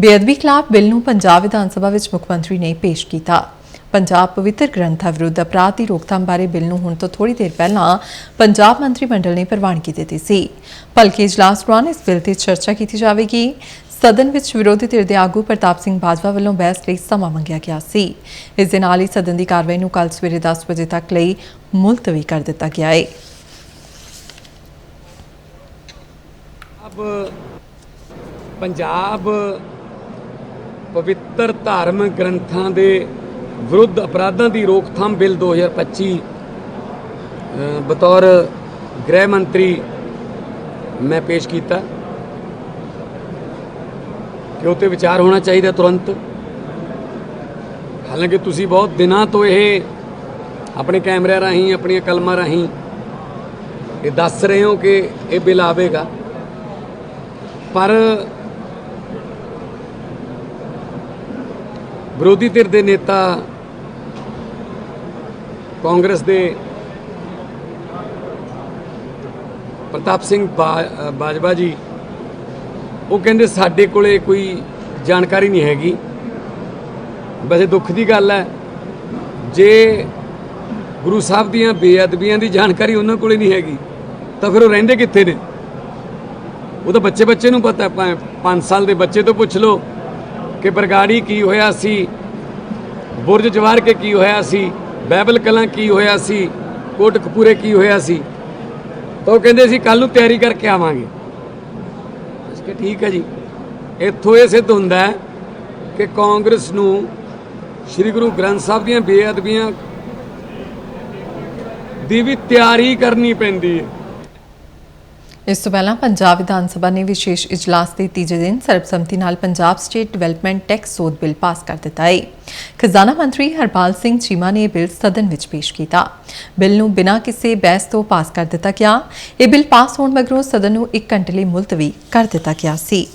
ਬੇਅਦਬੀ ਖਿਲਾਫ ਬਿੱਲ ਨੂੰ ਪੰਜਾਬ ਵਿਧਾਨ ਸਭਾ ਵਿੱਚ ਮੁੱਖ ਮੰਤਰੀ ਨੇ ਪੇਸ਼ ਕੀਤਾ। ਪੰਜਾਬ ਪਵਿੱਤਰ ਗ੍ਰੰਥਾਂ ਵਿਰੁੱਧ ਅਪਰਾਧ ਦੀ ਰੋਕਥਾਮ ਬਾਰੇ ਬਿੱਲ ਨੂੰ ਹੁਣ ਤੋਂ ਥੋੜੀ ਦੇਰ ਪਹਿਲਾਂ ਪੰਜਾਬ ਮੰਤਰੀ ਮੰਡਲ ਨੇ ਪ੍ਰਵਾਨਗੀ ਦਿੱਤੀ ਸੀ। ਭਲਕੇ ਇਜਲਾਸ ਦੌਰਾਨ ਇਸ ਬਿੱਲ ਤੇ ਚਰਚਾ ਕੀਤੀ ਜਾਵੇਗੀ। ਸਦਨ ਵਿੱਚ ਵਿਰੋਧੀ ਧਿਰ ਦੇ ਆਗੂ ਪ੍ਰਤਾਪ ਸਿੰਘ ਬਾਜਵਾ ਵੱਲੋਂ ਬਹਿਸ ਲਈ ਸਮਾਂ ਮੰਗਿਆ ਗਿਆ ਸੀ। ਇਸ ਦੇ ਨਾਲ ਹੀ ਸਦਨ ਦੀ ਕਾਰਵਾਈ ਨੂੰ ਕੱਲ ਸਵੇਰੇ 10 ਵਜੇ ਤੱਕ ਲਈ ਮੁਲਤਵੀ ਕਰ ਦਿੱਤਾ ਗਿਆ ਹੈ ਅਬ ਪੰਜਾਬ ਪਵਿੱਤਰ ਧਾਰਮਿਕ ਗ੍ਰੰਥਾਂ ਦੇ ਵਿਰੁੱਧ ਅਪਰਾਧਾਂ ਦੀ ਰੋਕਥਾਮ ਬਿੱਲ 2025 ਅ, ਬਤੌਰ ਗ੍ਰਹਿ ਮੰਤਰੀ ਮੈਂ ਪੇਸ਼ ਕੀਤਾ। ਕਿ ਉਹ ਤੇ ਵਿਚਾਰ ਹੋਣਾ ਚਾਹੀਦਾ ਤੁਰੰਤ। ਹਾਲਾਂਕਿ ਤੁਸੀਂ ਬਹੁਤ ਦਿਨਾਂ ਤੋਂ ਇਹ ਆਪਣੇ ਕੈਮਰਿਆਂ ਰਾਹੀਂ ਆਪਣੀਆਂ ਕਲਮਾਂ ਰਾਹੀਂ ਇਹ ਦੱਸ ਰਹੇ ਹੋ ਕਿ ਇਹ ਬਿੱਲ ਆਵੇਗਾ। ਪਰ ਵਿਰੋਧੀ ਧਿਰ ਦੇ ਨੇਤਾ ਕਾਂਗਰਸ ਦੇ ਪ੍ਰਤਾਪ ਸਿੰਘ ਬਾਜਵਾ ਜੀ, ਉਹ ਕਹਿੰਦੇ ਸਾਡੇ ਕੋਲੇ ਕੋਈ ਜਾਣਕਾਰੀ ਨਹੀਂ ਹੈਗੀ। ਵੈਸੇ ਦੁੱਖ ਦੀ ਗੱਲ ਹੈ, ਜੇ ਗੁਰੂ ਸਾਹਿਬ ਦੀਆਂ ਬੇਅਦਬੀਆਂ ਦੀ ਜਾਣਕਾਰੀ ਉਹਨਾਂ ਕੋਲੇ ਨਹੀਂ ਹੈਗੀ, ਤਾਂ ਫਿਰ ਉਹ ਰਹਿੰਦੇ ਕਿੱਥੇ ਨੇ? ਉਹ ਤਾਂ ਬੱਚੇ ਬੱਚੇ ਨੂੰ ਪਤਾ 5 ਸਾਲ ਦੇ ਬੱਚੇ ਤੋਂ ਪੁੱਛ ਲਓ। ਕਿ ਬਰਗਾੜੀ ਕੀ ਹੋਇਆ ਸੀ? ਬੁਰਜ ਜਵਾਰ ਕੇ ਕੀ ਹੋਇਆ ਸੀ? ਬਾਈਬਲ ਕਲਾਂ ਕੀ ਹੋਇਆ ਸੀ? ਕੋਟ ਕਪੂਰੇ ਕੀ ਹੋਇਆ ਸੀ? ਤਾਂ ਉਹ ਕਹਿੰਦੇ ਸੀ ਕੱਲ ਨੂੰ ਤਿਆਰੀ ਕਰਕੇ ਆਵਾਂਗੇ। ਅਸੀਂ ਠੀਕ ਹੈ ਜੀ। ਇੱਥੋਂ ਇਹ ਸਿੱਧ ਹੁੰਦਾ ਹੈ ਕਿ ਕਾਂਗਰਸ ਨੂੰ ਸ੍ਰੀ ਗੁਰੂ ਗ੍ਰੰਥ ਸਾਹਿਬ ਦੀਆਂ ਬੇਅਦਬੀਆਂ ਦੀ ਵੀ ਤਿਆਰੀ ਕਰਨੀ ਪੈਂਦੀ ਹੈ। ਇਸ ਤੋਂ ਪਹਿਲਾਂ ਪੰਜਾਬ ਵਿਧਾਨ ਸਭਾ ਨੇ ਵਿਸ਼ੇਸ਼ ਇਜਲਾਸ ਦੇ ਤੀਜੇ ਦਿਨ ਸਰਬਸੰਮਤੀ ਨਾਲ ਪੰਜਾਬ ਸਟੇਟ ਡਿਵੈਲਪਮੈਂਟ ਟੈਕਸ ਸੋਧ ਬਿੱਲ ਪਾਸ ਕਰ ਦਿੱਤਾ ਹੈ ਖਜ਼ਾਨਾ ਮੰਤਰੀ ਹਰਪਾਲ ਸਿੰਘ ਚੀਮਾ ਨੇ ਇਹ ਬਿੱਲ ਸਦਨ ਵਿੱਚ ਪੇਸ਼ ਕੀਤਾ। ਬਿੱਲ ਨੂੰ ਬਿਨਾਂ ਕਿਸੇ ਬਹਿਸ ਤੋਂ ਪਾਸ ਕਰ ਦਿੱਤਾ ਗਿਆ। ਇਹ ਬਿੱਲ ਪਾਸ ਹੋਣ ਮਗਰੋਂ ਸਦਨ ਨੂੰ 1 ਘੰਟੇ ਲਈ ਮੁਲਤਵੀ ਕਰ ਦਿੱਤਾ ਗਿਆ ਸੀ।